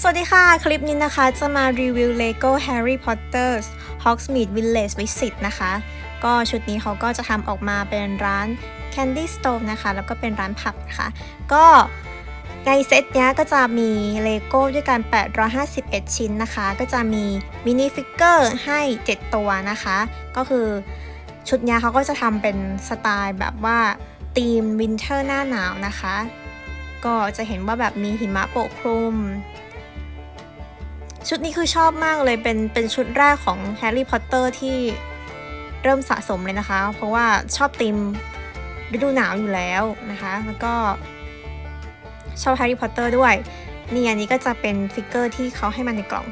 สวัสดีค่ะ คลิปนี้นะคะจะมารีวิว LEGO Harry Potter Hogsmeade Village Visit นะคะ ก็ชุดนี้เขาก็จะทำออกมาเป็นร้าน Candy Store นะคะ แล้วก็เป็นร้านผับนะคะ ก็ในเซตเนี้ยก็จะมีเลโก้ด้วยกัน 851 ชิ้นนะคะ ก็จะมีมินิฟิกเกอร์ให้ 7 ตัวนะคะ ก็คือชุดเนี้ยเขาก็จะทำเป็นสไตล์แบบว่าธีมวินเทอร์หน้าหนาวนะคะ ก็จะเห็นว่าแบบมีหิมะปกคลุม ชุดนี้คือชอบมากเลยเป็นเป็นชุดแรกของแฮร์รี่พอตเตอร์ที่เริ่มสะสมเลยนะคะ เพราะว่าชอบติมฤดูหนาวอยู่แล้วนะคะ แล้วก็ชอบแฮร์รี่พอตเตอร์ด้วย นี่อันนี้ก็จะเป็นฟิกเกอร์ที่เขาให้มาในกล่อง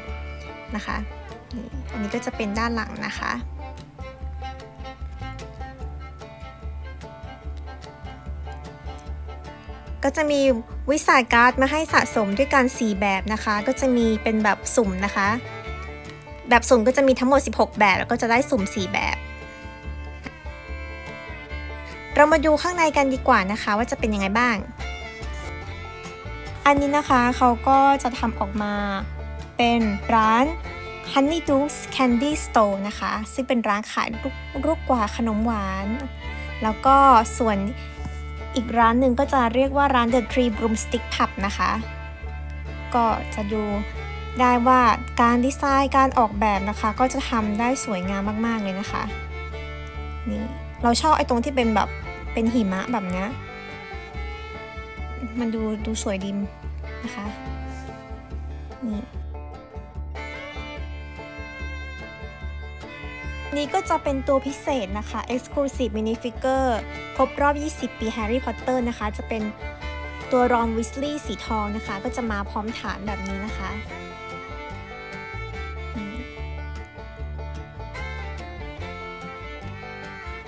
นะคะนี่อันนี้ก็จะเป็นด้านหลังนะคะ ก็จะมีวิสาการ์ดมาให้สะสมด้วยกัน 4 แบบนะคะ ก็จะมีเป็นแบบสุ่มนะคะ แบบสุ่มก็จะมีทั้งหมด 16 แบบ แล้วก็จะได้สุ่ม 4 แบบ เรามาดูข้างในกันดีกว่านะคะ ว่าจะเป็นยังไงบ้าง อันนี้นะคะเขาก็จะทำออกมาเป็นร้าน Honey d u k e Candy Store นะคะ ซึ่งเป็นร้านขายลูกลูกกว่าขนมหวาน แล้วก็ส่วน อีกร้านหนึ่งก็จะเรียกว่าร้าน The Tree Broomstick Pub นะคะ ก็จะดูได้ว่าการดีไซน์การออกแบบนะคะ ก็จะทำได้สวยงามมาก ๆ เลยนะคะนี่เราชอบไอ้ตรงที่เป็นแบบเป็นหิมะแบบนี้มันดูดูสวยดีนะคะนี่ นี่ก็จะเป็นตัวพิเศษนะคะ Exclusive Mini Figure ครบรอบ 20 ปี Harry Potter นะคะ จะเป็นตัวรอนวิสลีย์สีทองนะคะ ก็จะมาพร้อมฐานแบบนี้นะคะ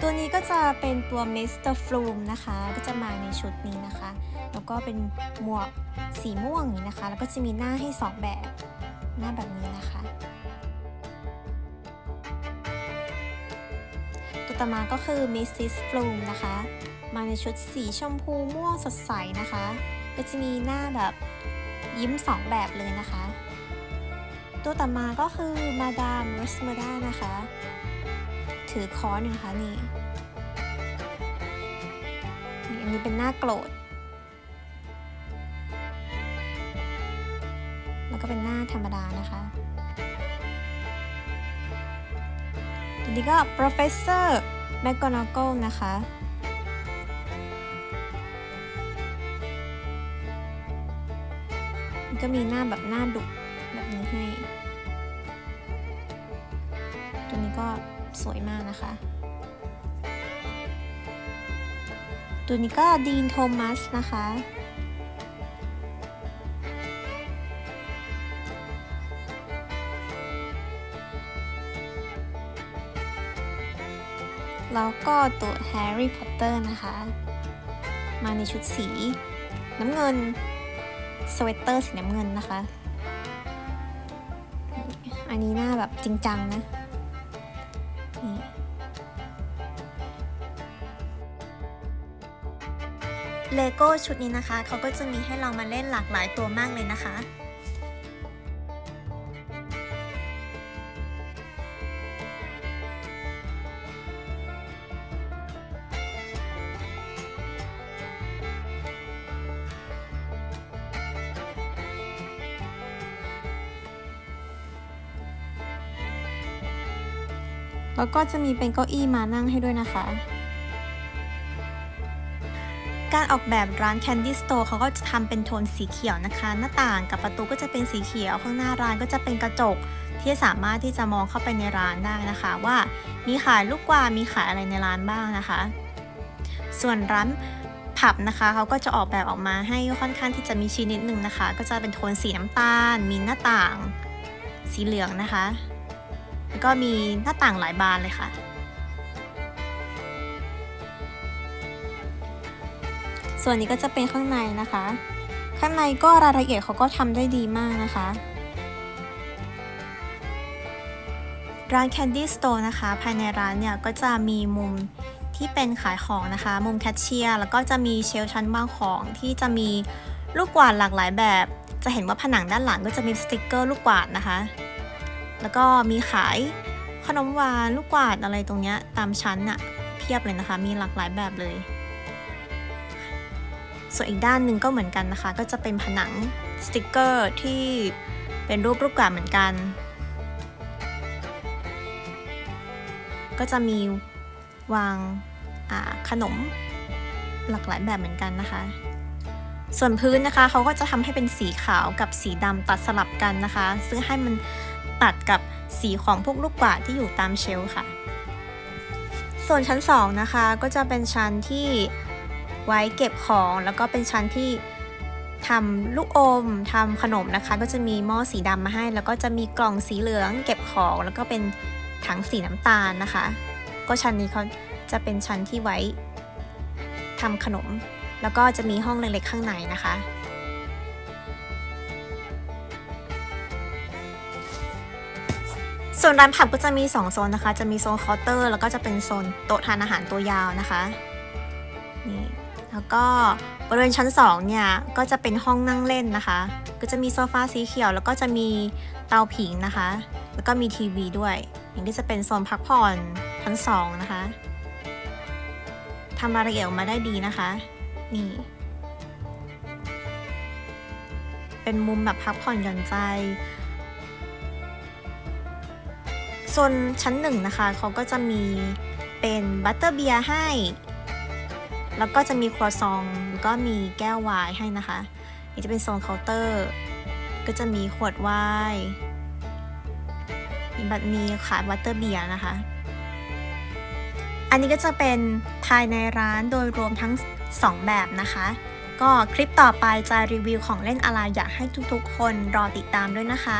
ตัวนี้ก็จะเป็นตัว Mr. Flume นะคะ ก็จะมาในชุดนี้นะคะ แล้วก็เป็นหมวกสีม่วงอย่างนี้นะคะ แล้วก็จะมีหน้าให้ 2 แบบ หน้าแบบนี้นะคะ ตัวต่อมาก็คือ Mrs. Flume นะคะ มาในชุดสีชมพูม่วงสดใสนะคะ ก็จะมีหน้าแบบยิ้ม 2 แบบเลยนะคะ ตัวต่อมาก็คือมาดามรสเมดานะคะ ถือค้อนนะคะนี่นี่อันนี้เป็นหน้าโกรธ แล้วก็เป็นหน้าธรรมดานะคะ นี้ก็ professor McGonagall นะคะมันก็มีหน้าแบบหน้าดุแบบนี้ให้ ตัวนี้ก็สวยมากนะคะ ตัวนี้ก็ดีนโทมัสนะคะ แล้วก็ตัวแฮร์รี่พอตเตอร์นะคะ มาในชุดสี น้ำเงิน สเวตเตอร์สีน้ำเงินนะคะ อันนี้หน้าแบบจริงจังนะเลโก้ชุดนี้นะคะ เขาก็จะมีให้เรามาเล่นหลากหลายตัวมากเลยนะคะ แล้วก็จะมีเป็นเก้าอี้มานั่งให้ด้วยนะคะ การออกแบบร้าน Candy Store เขาก็จะทำเป็นโทนสีเขียวนะคะ หน้าต่างกับประตูก็จะเป็นสีเขียว ข้างหน้าร้านก็จะเป็นกระจก ที่สามารถที่จะมองเข้าไปในร้านได้นะคะ ว่ามีขายลูกกวาดมีขายอะไรในร้านบ้างนะคะ ส่วนร้านผับนะคะเขาก็จะออกแบบออกมาให้ค่อนข้างที่จะมีชีนิดหนึ่งนะคะ ก็จะเป็นโทนสีน้ำตาล มีหน้าต่าง สีเหลืองนะคะ แล้วก็มีหน้าต่างหลายบานเลยค่ะ ส่วนนี้ก็จะเป็นข้างในนะคะ ข้างในก็รายละเอียดเขาก็ทำได้ดีมากนะคะ ร้าน Candy Store นะคะ ภายในร้านเนี่ยก็จะมีมุมที่เป็นขายของนะคะ มุมแคชเชียร์แล้วก็จะมีเชลชั้นวางของที่จะมีลูกกวาดหลากหลายแบบ จะเห็นว่าผนังด้านหลังก็จะมีสติกเกอร์ลูกกวาดนะคะ แล้วก็มีขายขนมหวานลูกกวาดอะไรตรงเนี้ยตามชั้นอะเพียบเลยนะคะ มีหลากหลายแบบเลย ส่วนอีกด้านหนึ่งก็เหมือนกันนะคะ ก็จะเป็นผนังสติกเกอร์ที่เป็นรูปลูกกวาดเหมือนกัน ก็จะมีวางอ่าขนมหลากหลายแบบเหมือนกันนะคะ ส่วนพื้นนะคะเขาก็จะทำให้เป็นสีขาวกับสีดำตัดสลับกันนะคะ ซึ่งให้มันตัดกับสีของพวกลูกกวาดที่อยู่ตามเชลค่ะ ส่วนชั้น 2 นะคะก็จะเป็นชั้นที่ไว้เก็บของแล้วก็เป็นชั้นที่ทำลูกอมทำขนมนะคะ ก็จะมีหม้อสีดำมาให้ แล้วก็จะมีกล่องสีเหลือง เก็บของ แล้วก็เป็นถังสีน้ำตาลนะคะ ก็ชั้นนี้เขาจะเป็นชั้นที่ไว้ทำขนม แล้วก็จะมีห้องเล็กๆข้างในนะคะ ส่วนร้านผับก็จะมี 2 โซนนะคะ จะมีโซนเคาน์เตอร์ แล้วก็จะเป็นโซนโต๊ะทานอาหารตัวยาวนะคะนี่แล้วก็บริเวณชั้น 2 เนี่ย ก็จะเป็นห้องนั่งเล่นนะคะ ก็จะมีโซฟาสีเขียว แล้วก็จะมีเตาผิงนะคะ แล้วก็มีทีวีด้วย อย่างที่จะเป็นโซนพักผ่อนชั้น 2 นะคะทำรายละเอียดออกมาได้ดีนะคะ นี่ เป็นมุมแบบพักผ่อนหย่อนใจส่วนชั้นหนึ่งนะคะ เขาก็จะมีเป็นบัตเตอร์เบียร์ให้ แล้วก็จะมีครัวซองแล้วก็มีแก้วไวน์ให้นะคะนี่จะเป็นโซนเคาน์เตอร์ ก็จะมีขวดไวน์มีบัตมีขายบัตเตอร์เบียร์นะคะ อันนี้ก็จะเป็นภายในร้านโดยรวมทั้ง 2 แบบนะคะ ก็คลิปต่อไปจะรีวิวของเล่นอะไรอยากให้ทุกๆ คนรอติดตามด้วยนะคะ